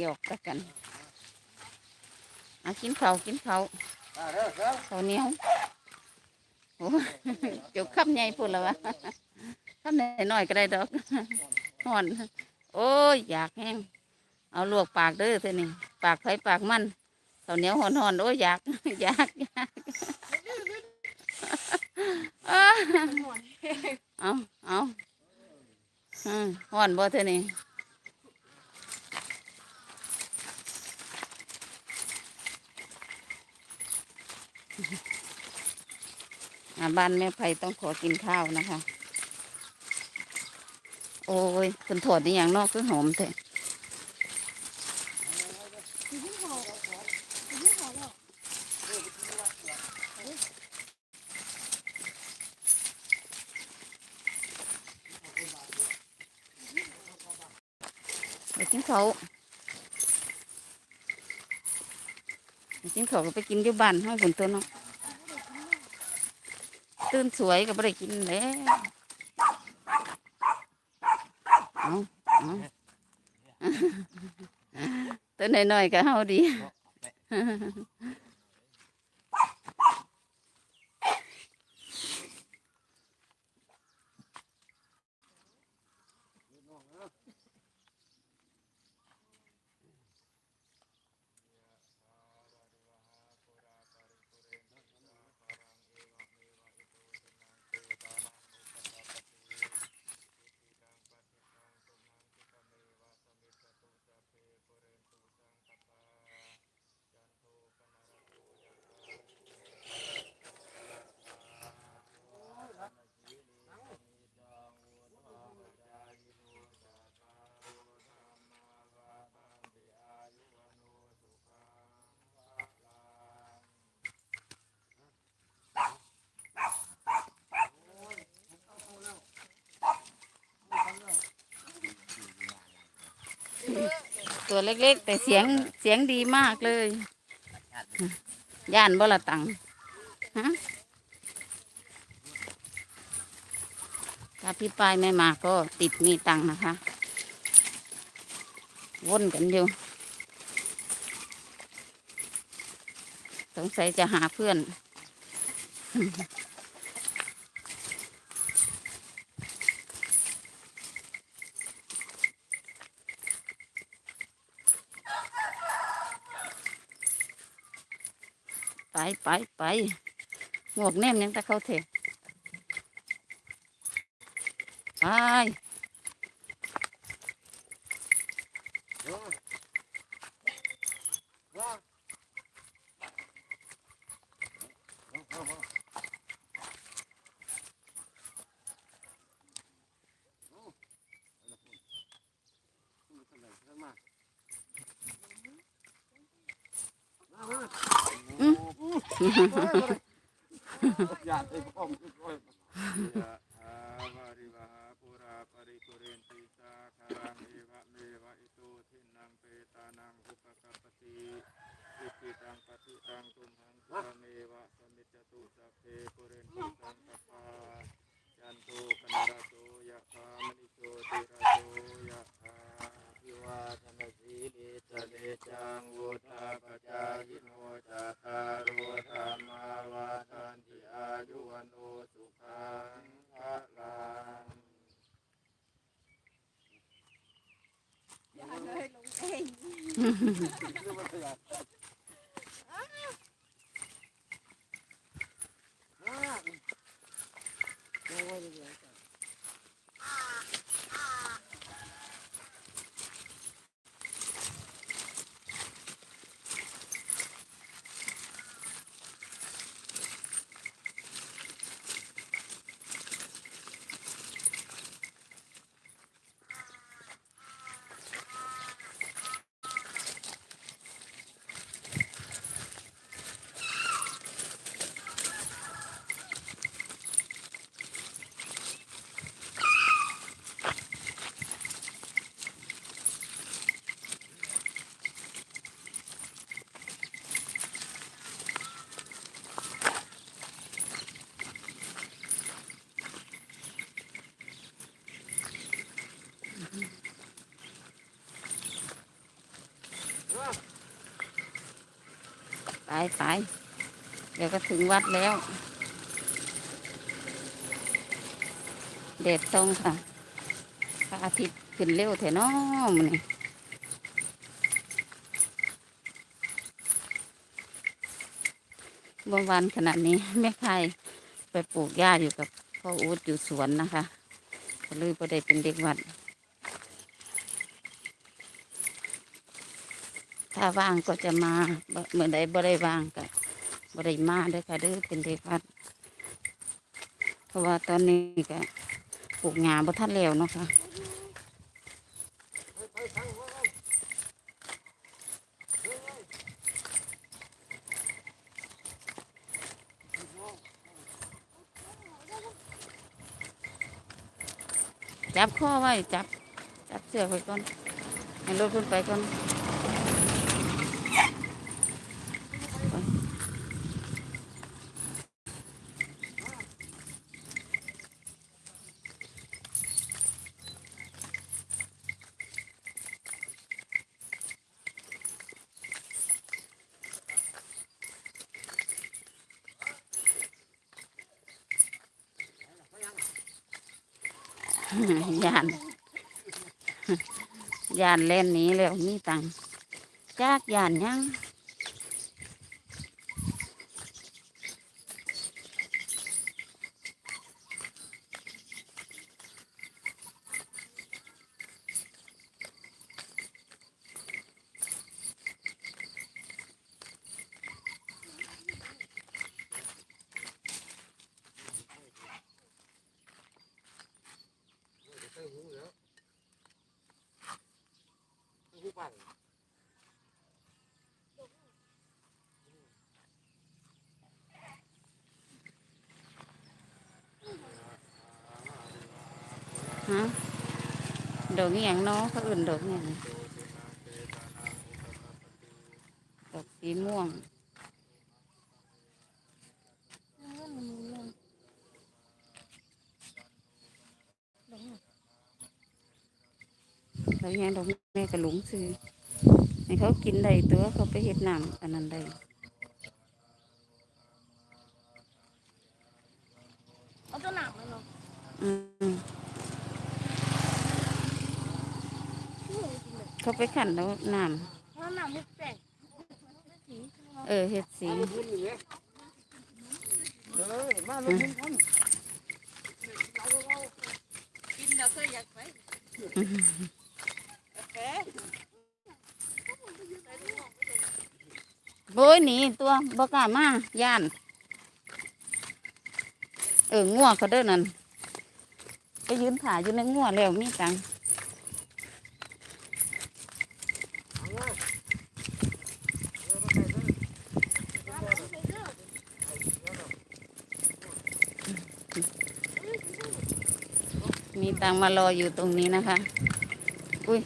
หยอกตะกันเอากินข้าวกินข้าวมาเด้อครับข้าวเหนียวโอ้เดี๋ยวขับใหญ่พูดแล้ววะขับหน่อยๆก็ได้ดอกห่อน โอ้ยอยากแห้งเอาลวกปากเด้อเท่านี่ปากไผปากมันข้าวเหนียวห่อนๆโอ้ยอยากอยากอยากอ้าเอาเอาอืมห่อนบ่เท่านี่ บ้านแม่ไผ่ต้องขอกินข้าวนะคะ โอ้ยคุณถอดนี่อย่างนอกคือหอมแท้ไปกินเขาวไปกิน เขาก็ไปกินอยู่บ้านห้องฝนตัวเนาะตื่นสวยก็ไม่ได้กินแล้วเอาเอาตัวน้อยๆก็เฮาดี ตัวเล็กๆ แต่เสียงเสียงดีมากเลย ย่านบ่ละตังฮะถ้าพี่ปายไม่มาก็ติดมีตังนะคะ วนกันอยู่ สงสัยจะหาเพื่อน ไปไปหมวกแนมยังตะเข้าเถอะไป อ ยากให้พ่อมช่วย ยะถาวาริวหาปุราปริปุเรนติสาคารังเอวะเมวะอิโตทินังเปตานังอุปกปปติอิจิตังปฏิตังตุมหังสรเมวะสมิจจตุสัพเพปุเรนติสังกปายันโตปนรโตยะธามณิโชติระโตยะธาภิวาทนาสีลิสะเลจังวุธาปจายโนจัตตารโอธรรมาวาทันติอายุวันโอสุขังพระลัง อ ไปเดี๋ยวก็ถึงวัดแล้ว เด็ดทรงค่ะพระอาทิตย์ขึ้นเร็วแถน้อมนี่บางวันขนาดนี้แม่ใครไปปลูกหญ้าอยู่กับพ่ออูดอยู่สวนนะคะก็เลยพอได้เป็นเด็กวัด ถ้าว่างก็จะมาบ่เมื่อใดบ่ได้ว่างก็บ่ได้มาเด้อค่ะเด้อเป็นเด็กวัดเพราะว่าตอนนี้ก็ปลูกงาบ่ทันแล้วเนาะค่ะจับข้อไว้จับจับเสือกไว้ก่อนให้รถขึ้นไปก่อน ยานยานเล่นนี้แล้วมีตังจากยานยัง ฮะดอกอหย่างเนา เขาอื่นดอกอหย่างดอกสีม่วงเขาแม่กระหลงซื้อให้เขากินได้ตัวเขาไปเฮ็ดน้ำอันนั้นได้เอาตัวหนักเลยเนาะอืมเขาไปขันแล้วน้เพราะหนักไม่แปลกำเออเฮ็ดสี เออมาลุ้นกันกินเราเคยอยากไปโอเค โบยหนีตัวบกล้ามาย่าน เอองัวเขาเด้อนั่นไปยืนถ่ายอยู่ในงัวแล้วมีตังมีตังมารออยู่ตรงนี้นะคะ อุ้ย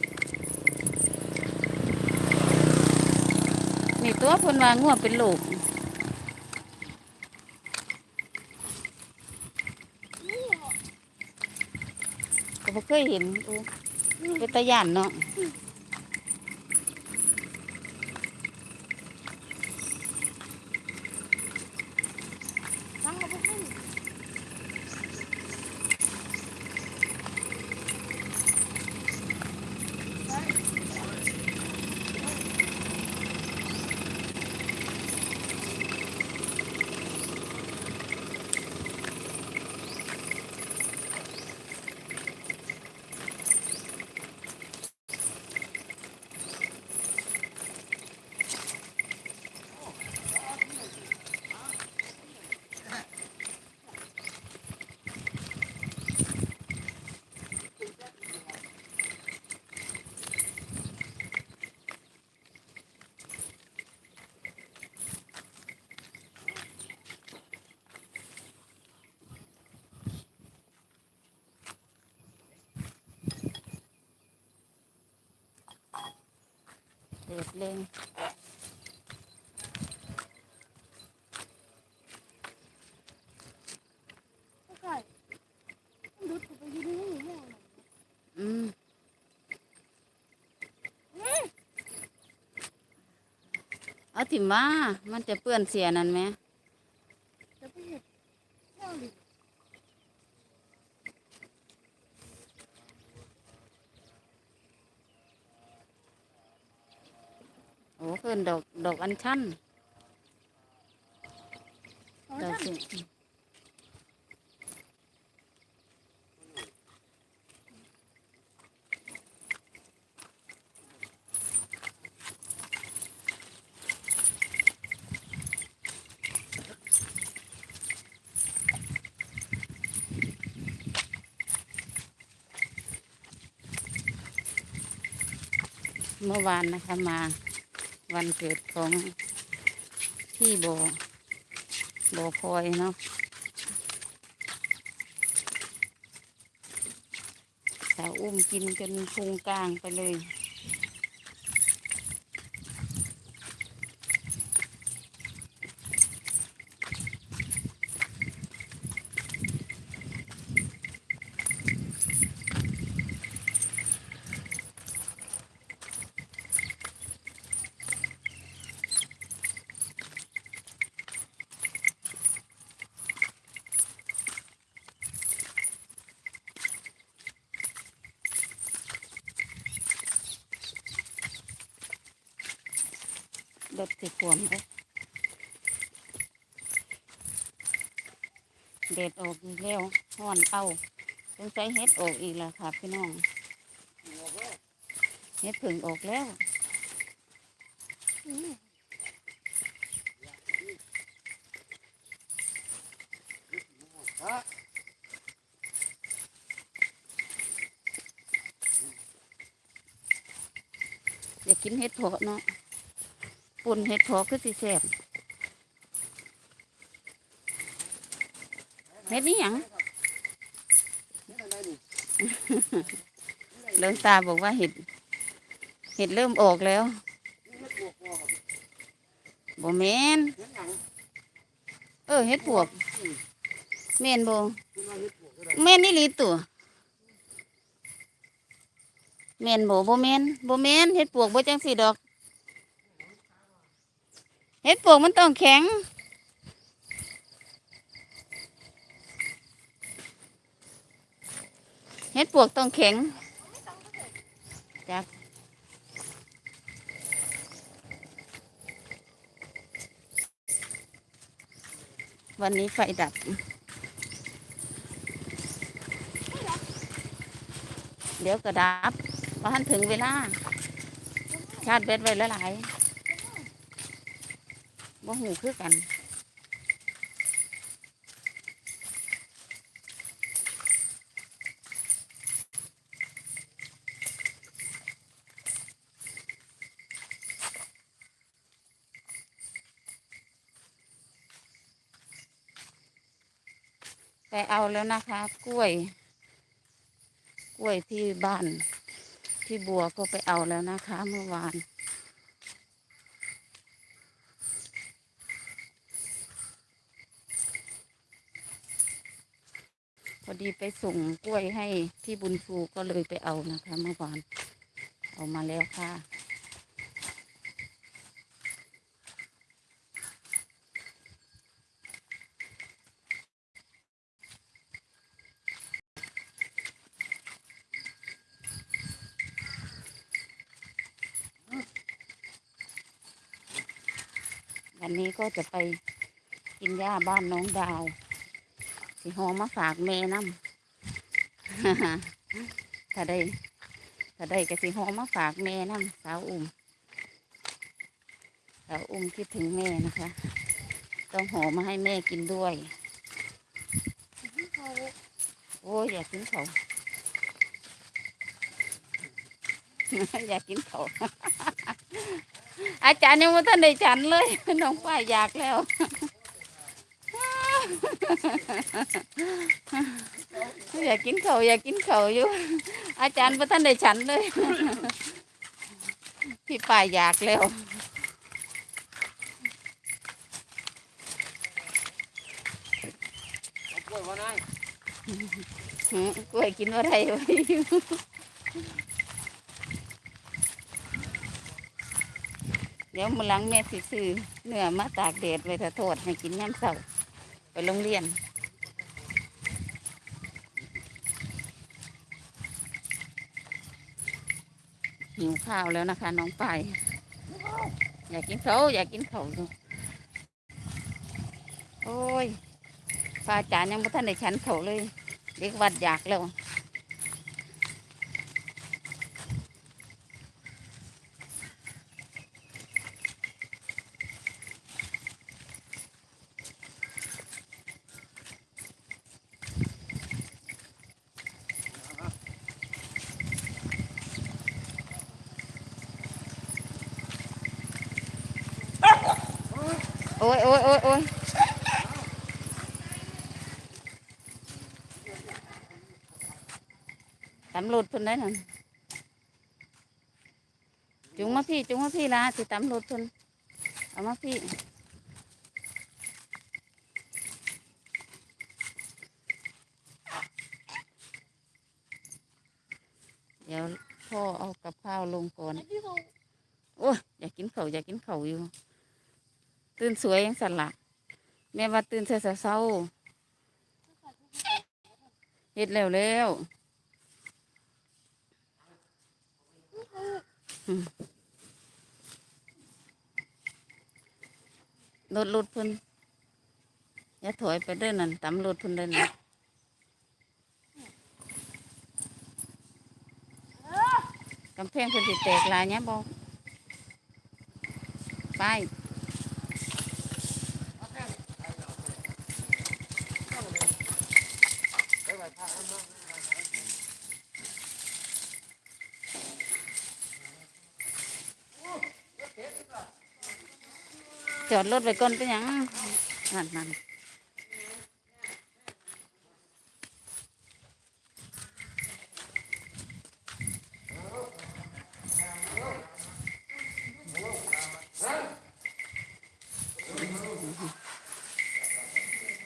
นี่ตัว เพนว่างัวเป็นลูกก็บ่เคยเห็นเป็นตะย่านเนาะ เด็ดเลยก็ใช่ดูดไปยืนนี่นี่อืมเอาถิ่มมามันจะเปื้อนเสียนั่นไหม จะไปเห็ดแค่หลิ โอ้เพิ่น ดอกดอกอัญชันเอาดอกจ้ะสิเมื่อวานนะคะมา วันเกิดของพี่โบโบพลอยเนาะสาวอุ้มกินกันพุงกลางไปเลย รถติดขวมเลยเด็ดออกอีกแล้วห้อนเอาสงสัยเฮ็ดออกอีกแล้วค่ะพี่น้องเฮ็ดผึ่งออกแล้วอืมฮะอยากกินเฮ็ดเพาะเนาะ ปุ่นเฮ็ดเพาะคือสิแซ่บเฮ็ดนี่หยังนี่อะไรนี่เริ่มตาบอกว่าเห็ด เห็ดเริ่มออกแล้วนี่เฮ็ดบวกบ่ครับบ่แม่นเฮ็ดหยังเออเห็ดปวกแม่นบ่คุณว่าเฮ็ดบวกก็ได้แม่นนี่ลีตัวแม่นบ่บ่แม่นบ่แม่นเห็ดปวกบ่จังสิดอก เห็ดปวกมันต้องแข็ง เห็ดปวกต้องแข็งจักวันนี้ไฟดับ เดี๋ยวก็ดับพอทันถึงเวลา ชาร์จแบตไว้หลายๆ บ่หูคือกันไปเอาแล้วนะคะ กล้วย กล้วยที่บ้าน ที่บัวก็ไปเอาแล้วนะคะ เมื่อวาน ดีไปส่งกล้วยให้ที่บุญชูก็เลยไปเอานะคะเมื่อวานเอามาแล้วค่ะ วันนี้ก็จะไปกินหญ้าบ้านน้องดาว สิหอมาฝากแม่น้ำถ้าได้ถ้าได้ก็สิหอมาฝากแม่น้ำสาวอุ้มสาวอุ้มคิดถึงแม่นะคะ ต้องหอมาให้แม่กินด้วยโอ้ยอยากกินเขาอยากกินเขาอาจารย์ยังไม่ทันได้ฉันเลยน้องฝ้ายอยากแล้ว อยากกินเขาอยากกินเขาอยู่ อาจารย์ไม่ทันได้ฉันเลย พี่ป่ายอยากแล้วกล้วยมานั่งกล้วยกินอะไรไว้เดี๋ยวมื้อหลังแม่สิซื้อเนื้อมาตากแดดไว้ถ้าโทษให้กินยามเช้า ไปโรงเรียน หิวข้าวแล้วนะคะ น้องไป อยากกินเขาอยากกินเขาดูโอ้ยฟ้าจายังไม่ทันได้ฉันเขาเลย เด็กวัดอยากแล้ว โอ้ยโอ้ยโอ้ยโอ้ยตำรวจเพิ่นได้นั่นจุงมาพี่ จุงมาพี่ละสิตำรวจเพิ่นเอามาพี่เดี๋ยวพ่อเอากับข้าวลงก่อน โอ้ยอยากกินเขาอยากกินเขาอยู่ ตื่นสวยยังสันละแม่ว่าตื่นเช้าเช้าเฮ็ดแล้วแล้วอืมรถรถพิ่นอย่าถอยไปเด้อนั่นตำรถพิ่นเด้อนั่นกำแพงเพิ่นสิแตกลายเนี่ยบอกไป จอดรถไว้ก่อนเป็นหยังนั่นนั่น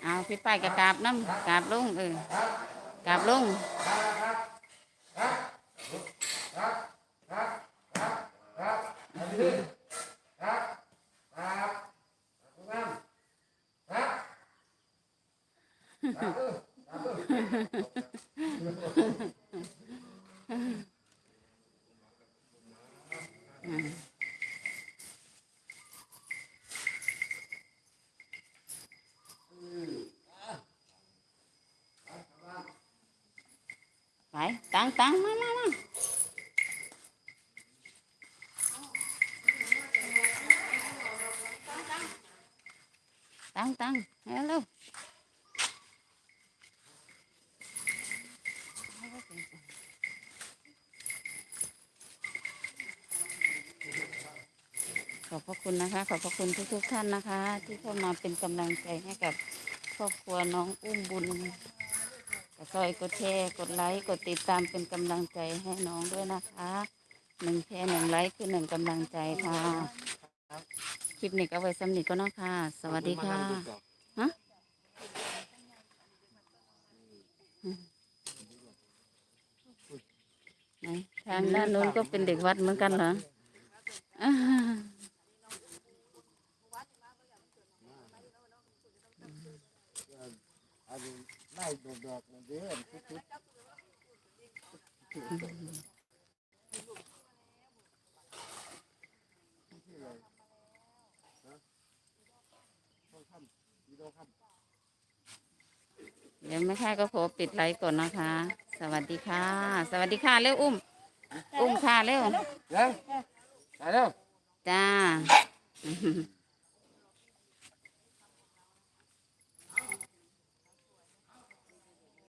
เอาพี่ป้ายกระกาบน้ำกาบลุงเออกาบลง ไป ตังมามามาตังตังเร็วเร็วขอบพระคุณนะคะ ขอบพระคุณทุกทุกๆท่านนะคะ ที่เข้ามาเป็นกำลังใจให้กับครอบครัวน้องอุ้มบุญ ซอยกดแชร์กดไลค์กดติดตามเป็นกำลังใจให้น้องด้วยนะคะหนึ่งแชร์หนึ่งไลค์คือหนึ่งกำลังใจค่ะคลิปนี้ก็ไว้สำนิทก็นะค่ะ สวัสดีค่ะฮะทางด้านนู้นก็เป็นเด็กวัดเหมือนกันเหรออ่า อัน นี้ไล่ดอกๆมันเด้อชุดๆมีดอกคำเดี๋ยวไม่ค่าก็ขอปิดไลฟ์ก่อนนะคะ สวัสดีค่ะ สวัสดีค่ะเร็วอุ้ม อุ้มค่ะเร็วยังไปแล้วจ้า